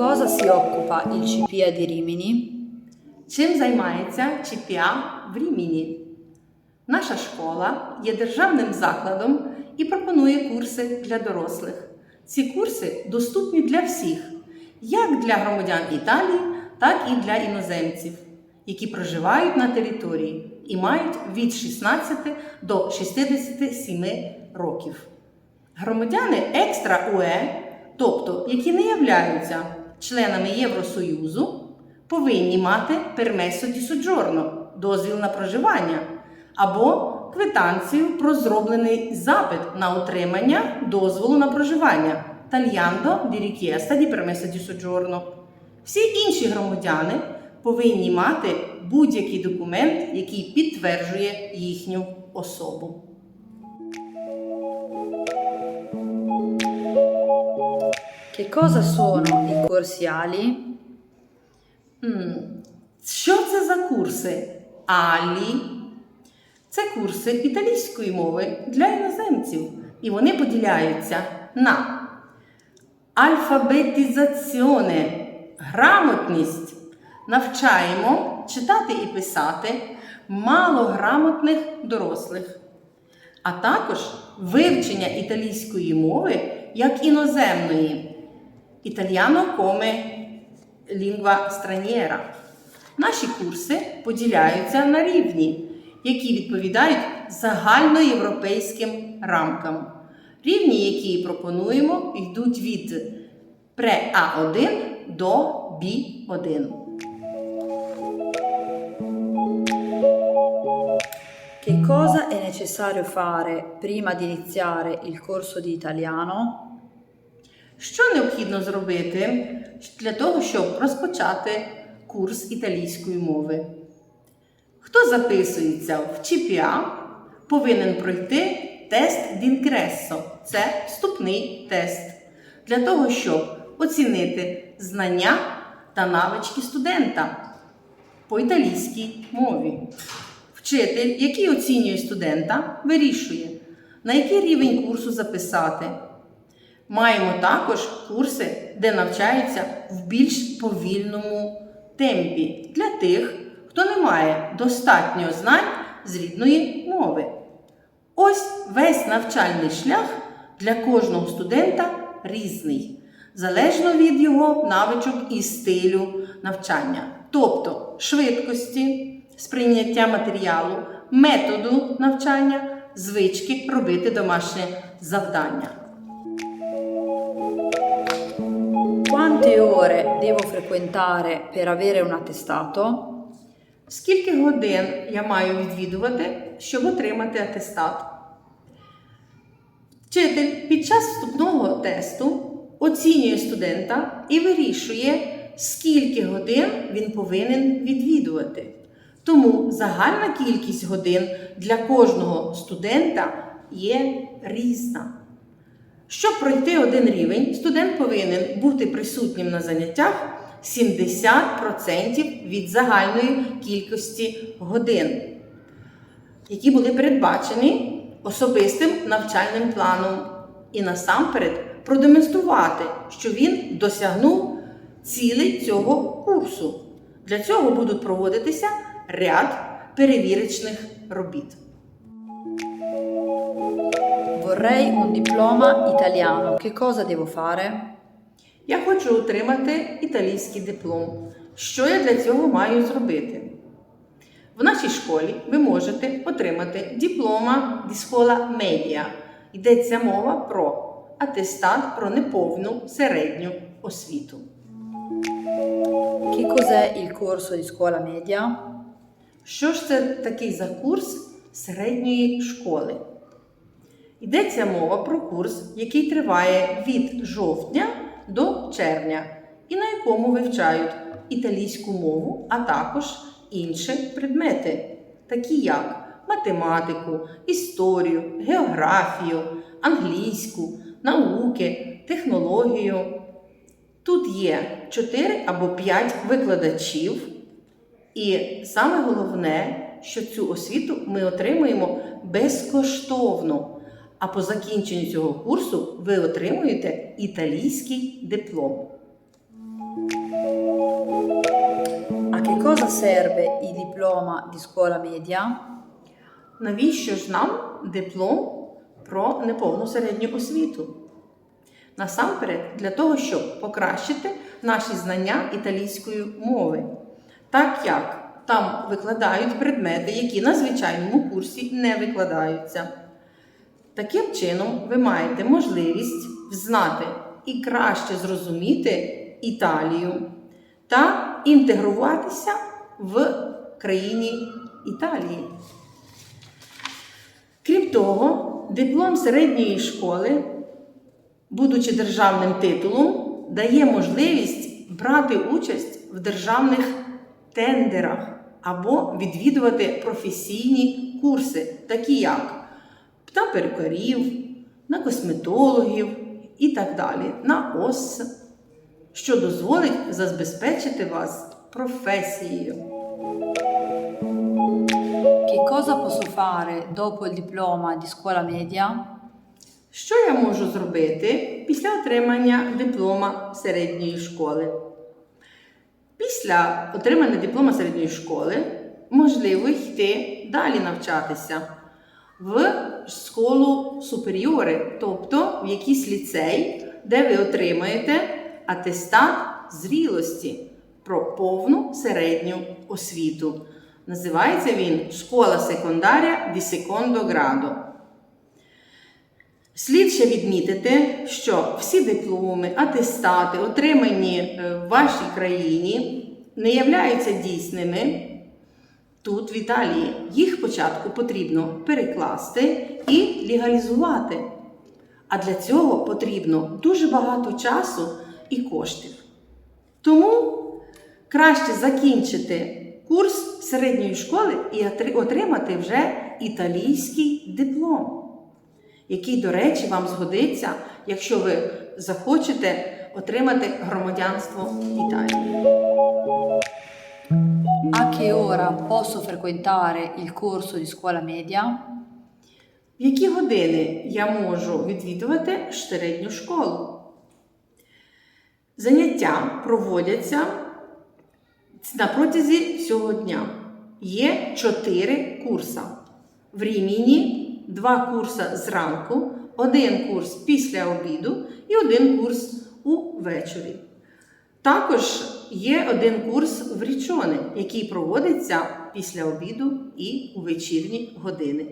cosa si occupa il CPA di Rimini? Чим займається ЧПА в Ріміні? Наша школа є державним закладом і пропонує курси для дорослих. Ці курси доступні для всіх, як для громадян Італії, так і для іноземців, які проживають на території і мають від 16 до 67 років. Громадяни екстра УЕ, тобто які не являються членами Євросоюзу, повинні мати пермесо ді соджорно дозвіл на проживання або квитанцію про зроблений запит на отримання дозволу на проживання тальяндо ді рікєста ді пермесо ді соджорно. Всі інші громадяни повинні мати будь-який документ, який підтверджує їхню особу. Che cosa sono i corsi ALI? М, Що це за курси? Алі. Це курси італійської мови для іноземців. І вони поділяються на альфабетизаціоне, грамотність. Навчаємо читати і писати малограмотних дорослих, а також вивчення італійської мови як іноземної. Італіано come лінгва странієра. Наші курси поділяються на рівні, які відповідають загальноєвропейським рамкам. Рівні, які пропонуємо, йдуть від пре А1 до Б1. Che cosa è necessario fare prima di iniziare il corso di italiano? Що необхідно зробити для того, щоб розпочати курс італійської мови? Хто записується в ЧПА, повинен пройти тест d'ingresso. Це вступний тест. Для того, щоб оцінити знання та навички студента по італійській мові. Вчитель, який оцінює студента, вирішує, на який рівень курсу записати. Маємо також курси, де навчаються в більш повільному темпі для тих, хто не має достатньо знань з рідної мови. Ось весь навчальний шлях для кожного студента різний, залежно від його навичок і стилю навчання, тобто швидкості, сприйняття матеріалу, методу навчання, звички робити домашнє завдання. Quante ore devo frequentare per avere un attestato? Скільки годин я маю відвідувати, щоб отримати атестат? Вчитель під час вступного тесту оцінює студента і вирішує, скільки годин він повинен відвідувати. Тому загальна кількість годин для кожного студента є різна. Щоб пройти один рівень, студент повинен бути присутнім на заняттях 70% від загальної кількості годин, які були передбачені особистим навчальним планом, і насамперед продемонструвати, що він досягнув цілей цього курсу. Для цього будуть проводитися ряд перевірочних робіт. Vorrei un diploma italiano. Che cosa devo fare? Я хочу отримати італійський диплом. Що я для цього маю зробити? В нашій школі ви можете отримати диплома di scuola media. Йдеться мова про атестат про неповну середню освіту. Che cos'è il corso di scuola media? Що ж це такий за курс середньої школи? Йдеться мова про курс, який триває від жовтня до червня, і на якому вивчають італійську мову, а також інші предмети, такі як математику, історію, географію, англійську, науки, технологію. Тут є 4 або 5 викладачів. І саме головне, що цю освіту ми отримуємо безкоштовно. А по закінченню цього курсу ви отримуєте італійський диплом. А che cosa serve il diploma di scuola media? Навіщо ж нам диплом про неповну середню освіту? Насамперед, для того, щоб покращити наші знання італійської мови. Так як там викладають предмети, які на звичайному курсі не викладаються. Таким чином, ви маєте можливість взнати і краще зрозуміти Італію та інтегруватися в країні Італії. Крім того, диплом середньої школи, будучи державним титулом, дає можливість брати участь в державних тендерах або відвідувати професійні курси, такі як на перукарів, на косметологів і так далі, на ОС, що дозволить забезпечити вас професією. Che cosa posso fare dopo il diploma di scuola media? Що я можу зробити після отримання диплома середньої школи? Після отримання диплома середньої школи можливо йти далі навчатися в школу суперіори, тобто в якийсь ліцей, де ви отримаєте атестат зрілості про повну середню освіту. Називається він Школа секундарія ді секондо градо. Слід ще відмітити, що всі дипломи, атестати, отримані е, в вашій країні, не являються дійсними тут, в Італії. Їх спочатку потрібно перекласти і легалізувати. А для цього потрібно дуже багато часу і коштів. Тому краще закінчити курс середньої школи і отримати вже італійський диплом який, до речі, вам згодиться, якщо ви захочете отримати громадянство Італії. A che ora posso frequentare il corso di scuola media? В які години я можу відвідувати середню школу? Заняття проводяться на протязі всього дня. Є чотири курси. В Ріміні два курси зранку, один курс після обіду і один курс увечері. Також є один курс в Річони, який проводиться після обіду і у вечірні години.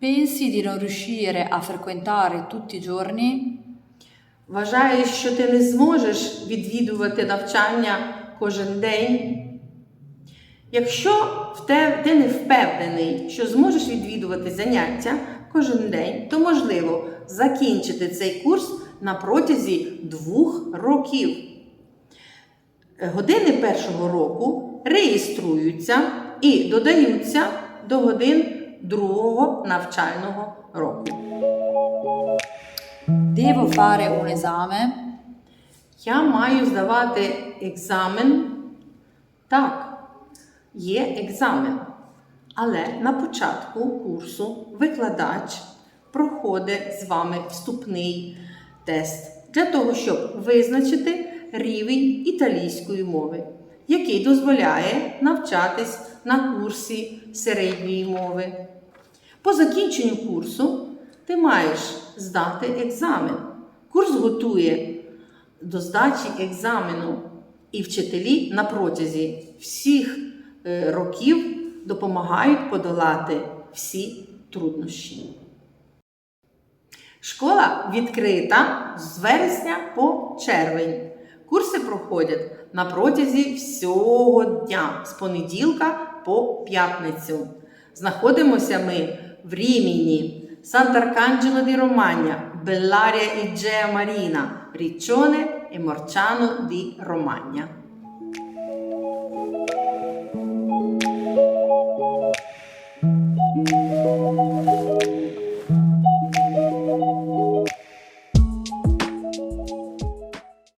Pensi di non riuscire a frequentare tutti i giorni? Вважаєш, що ти не зможеш відвідувати навчання кожен день? Якщо в те, ти не впевнений, що зможеш відвідувати заняття кожен день, то можливо закінчити цей курс на протязі двох років. Години першого року реєструються і додаються до годин другого навчального року. Devo fare un esame? Я маю здавати екзамен. Так, є екзамен. Але на початку курсу викладач проходить з вами вступний тест для того, щоб визначити рівень італійської мови, який дозволяє навчатись на курсі середньої мови. По закінченню курсу ти маєш здати екзамен. Курс готує до здачі екзамену, і вчителі на протязі всіх е, років допомагають подолати всі труднощі. Школа відкрита з вересня по червень. Курси проходять на протязі всього дня з понеділка по п'ятницю. Знаходимося ми в Ріміні, Sant'Arcangelo di Romagna, Bellaria Igea Marina, Riccione e Morciano di Romagna.